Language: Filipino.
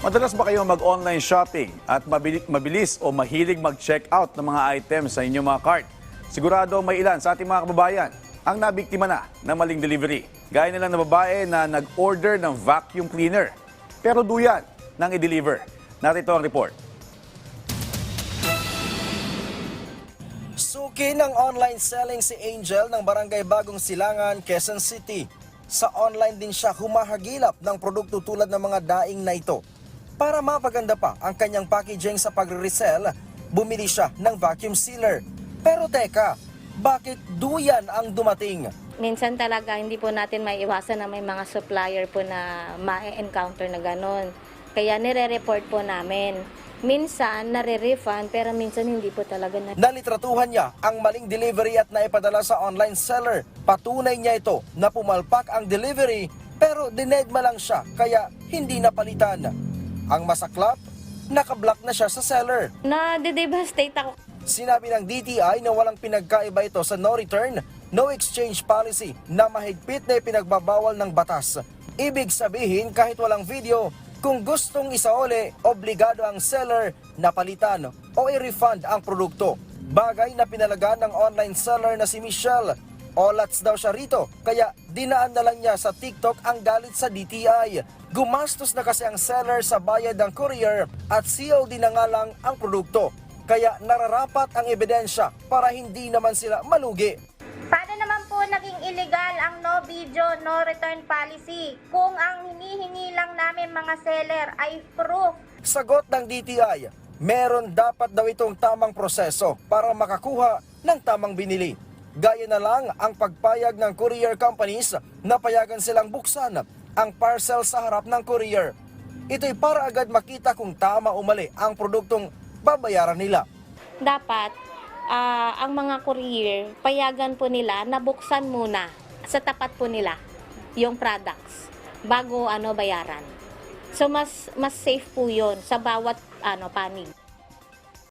Madalas ba kayo mag-online shopping at mabili- mabilis o mahilig mag-check out ng mga items sa inyong mga cart? Sigurado may ilan sa ating mga kababayan ang nabiktima na ng maling delivery. Gaya na lang na babae na nag-order ng vacuum cleaner. Pero duyan nang i-deliver. Narito ang report. Suki ng online selling si Angel ng Barangay Bagong Silangan, Quezon City. Sa online din siya humahagilap ng produkto tulad ng mga daing na ito. Para mapaganda pa ang kanyang packaging sa pagre-resell, bumili siya ng vacuum sealer. Pero teka, bakit duyan ang dumating? Minsan talaga hindi po natin may iwasan na may mga supplier po na ma-encounter na ganun. Kaya nire-report po namin. Minsan nare-refund pero minsan hindi po talaga na Nalitratuhan niya ang maling delivery at naipadala sa online seller. Patunay niya ito na pumalpak ang delivery pero dinegma lang siya kaya hindi napalitan. Ang masaklap, nakablock na siya sa seller. Na-devastate ako. Sinabi ng DTI na walang pinagkaiba ito sa no return, no exchange policy na mahigpit na ipinagbabawal ng batas. Ibig sabihin kahit walang video, kung gustong isauli, obligado ang seller na palitan o i-refund ang produkto. Bagay na pinalaga ng online seller na si Michelle. Olats daw siya rito, kaya dinaan na lang niya sa TikTok ang galit sa DTI. Gumastos na kasi ang seller sa bayad ng courier at COD na nga lang ang produkto. Kaya nararapat ang ebidensya para hindi naman sila malugi. Paano naman po naging illegal ang no video, no return policy kung ang hinihingi lang namin mga seller ay proof Sagot ng DTI, meron dapat daw itong tamang proseso para makakuha ng tamang binili. Gaya na lang ang pagpayag ng courier companies na payagan silang buksan ang parcel sa harap ng courier. Ito'y para agad makita kung tama o mali ang produktong babayaran nila. Dapat ah, ang mga courier, payagan po nila na buksan muna sa tapat po nila yung products bago ano bayaran. So mas mas safe po 'yon sa bawat ano panig.